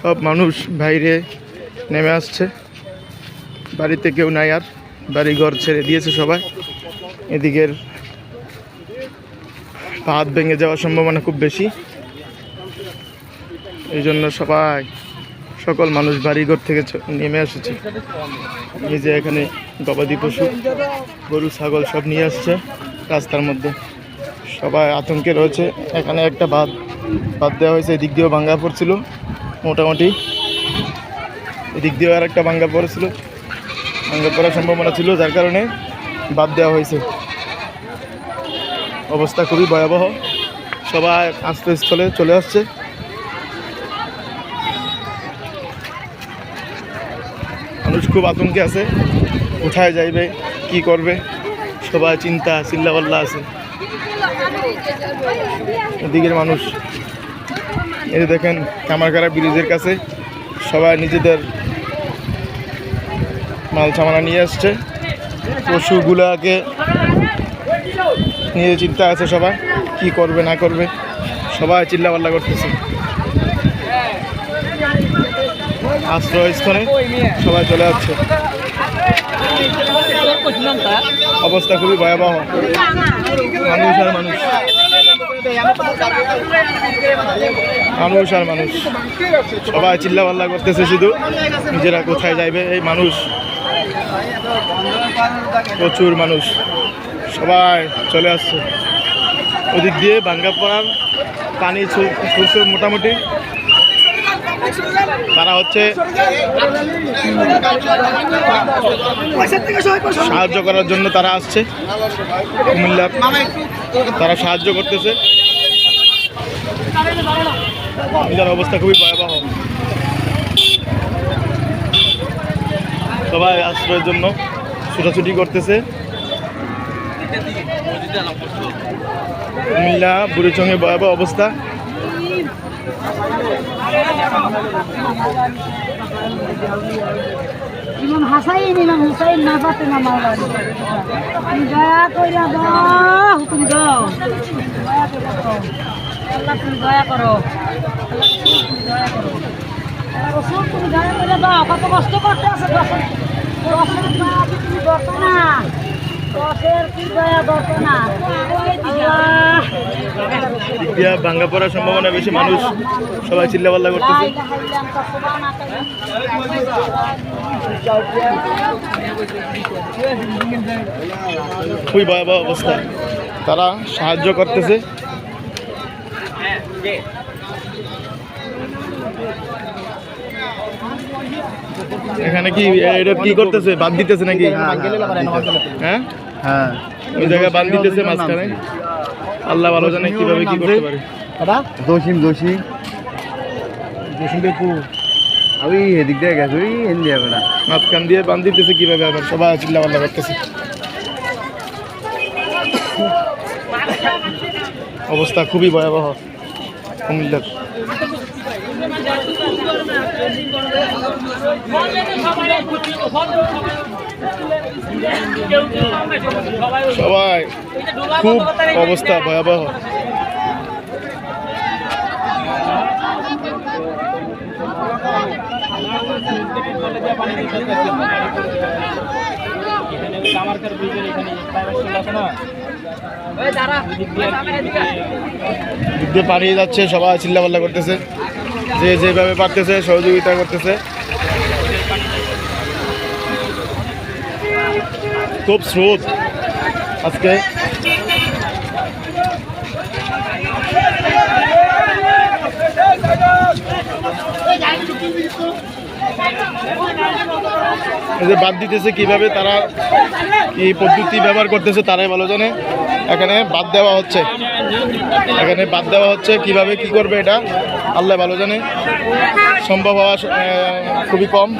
সব মানুষ বাইরে নেমে আসছে। বাড়িতে কেউ নাই আর বাড়ি ঘর ছেড়ে দিয়েছে সবাই। এদিকের ভাত ভেঙে যাওয়ার সম্ভাবনা খুব বেশি। এই জন্য সবাই, সকল মানুষ বাড়িঘর থেকে নেমে এসেছে। যে এখানে গবাদি পশু, গরু, ছাগল সব নিয়ে আসছে। রাস্তার মধ্যে সবাই আতঙ্কে রয়েছে। এখানে একটা বাদ বাদ দেওয়া হয়েছে, এদিক দিয়েও ভাঙ্গা পড়ছিল, মোটামুটি। এদিক দিয়েও আর একটা ভাঙ্গা পড়েছিল, ভাঙ্গা পড়ার সম্ভাবনা ছিল, যার কারণে বাদ দেওয়া হয়েছে। অবস্থা খুবই ভয়াবহ। সবাই আস্তে স্থলে চলে আসছে। মানুষ খুব আতঙ্কে আছে, কোথায় যাইবে, কি করবে? সবাই চিন্তা, চিল্লাপাল্লা আছে। এদিকের মানুষ। এই দেখেন কামারকারা ব্রিজের কাছে সবাই নিজেদের মাল সামানা নিয়ে আসছে। পশুগুলাকে নিয়ে চিন্তা আছে সবাই, কি করবে, না করবে। সবাই চিল্লাপাল্লা করতেছে। আশ্রয়স্থলে সবাই চলে যাচ্ছে। অবস্থা খুবই ভয়াবহ। মানুষ আর মানুষ। মানুষ আর মানুষ। সবাই চিল্লাপাল্লা করতেছে শুধু। নিজেরা কোথায় যাইবে এই মানুষ? প্রচুর মানুষ। সবাই চলে আসছে। ওদিক দিয়ে বাঙ্গা পড়ার পানি ছুটছে মোটামুটি। তারা হচ্ছে সাহায্য করার জন্য তারা আসছে। কুমিল্লার তারা সাহায্য করতেছে। কুমিল্লার অবস্থা খুবই ভয়াবহ। সবাই আশ্রয়ের জন্য ছুটাছুটি করতেছে। কুমিল্লা বুড়িচঙ্গে ভয়াবহ অবস্থা। ইমাম হাসাইন, ইমাম হুসাইন না পাতে না মাওলা তুমি দয়া কইরা দাও, তুমি দাও। আল্লাহ তুমি দয়া করো। আল্লাহ তুমি দয়া করো। আল্লাহ রসুল তুমি দয়া করে দাও। কত কষ্ট করতে আছে দশের তুমি করতো না। দিয়া ভাঙ্গা পড়ার সম্ভাবনা বেশি মানুষ সবাই চিল্লাপাল্লা করতেছে। খুবই ভয়াবহ অবস্থা। তারা সাহায্য করতেছে। এখানে কি এটা কি করতেছে? বাদ দিতেছে নাকি? হ্যাঁ হ্যাঁ ওই জায়গায় বাদ দিতেছে মাঝখানে। আল্লাহ ভালো জানে কীভাবে কি করতে পারে। দোষিম দোষী আমি এদিক দিয়ে গেছি ওই মাঝখান দিয়ে বান দিতেছে কীভাবে আবার? সবাই চিল্লা পাল্লা করতেছে। অবস্থা খুবই ভয়াবহ। কুমিল্লার। সবাই খুব অবস্থা ভয়াবহ। দিক দিয়ে পালিয়ে যাচ্ছে সবাই চিল্লাপাল্লা করতেছে। যে যেভাবে পারতেছে, সহযোগিতা করতেছে। খুব স্রোত আজকে। বাদ দিতেছে কীভাবে তারা, কি পদ্ধতি ব্যবহার করতেছে, তারাই ভালো জানে। এখানে বাদ দেওয়া হচ্ছে। এখানে বাদ দেওয়া হচ্ছে কীভাবে কি করবে এটা? আল্লাহ ভালো জানে। সম্ভব হওয়া খুবই কম।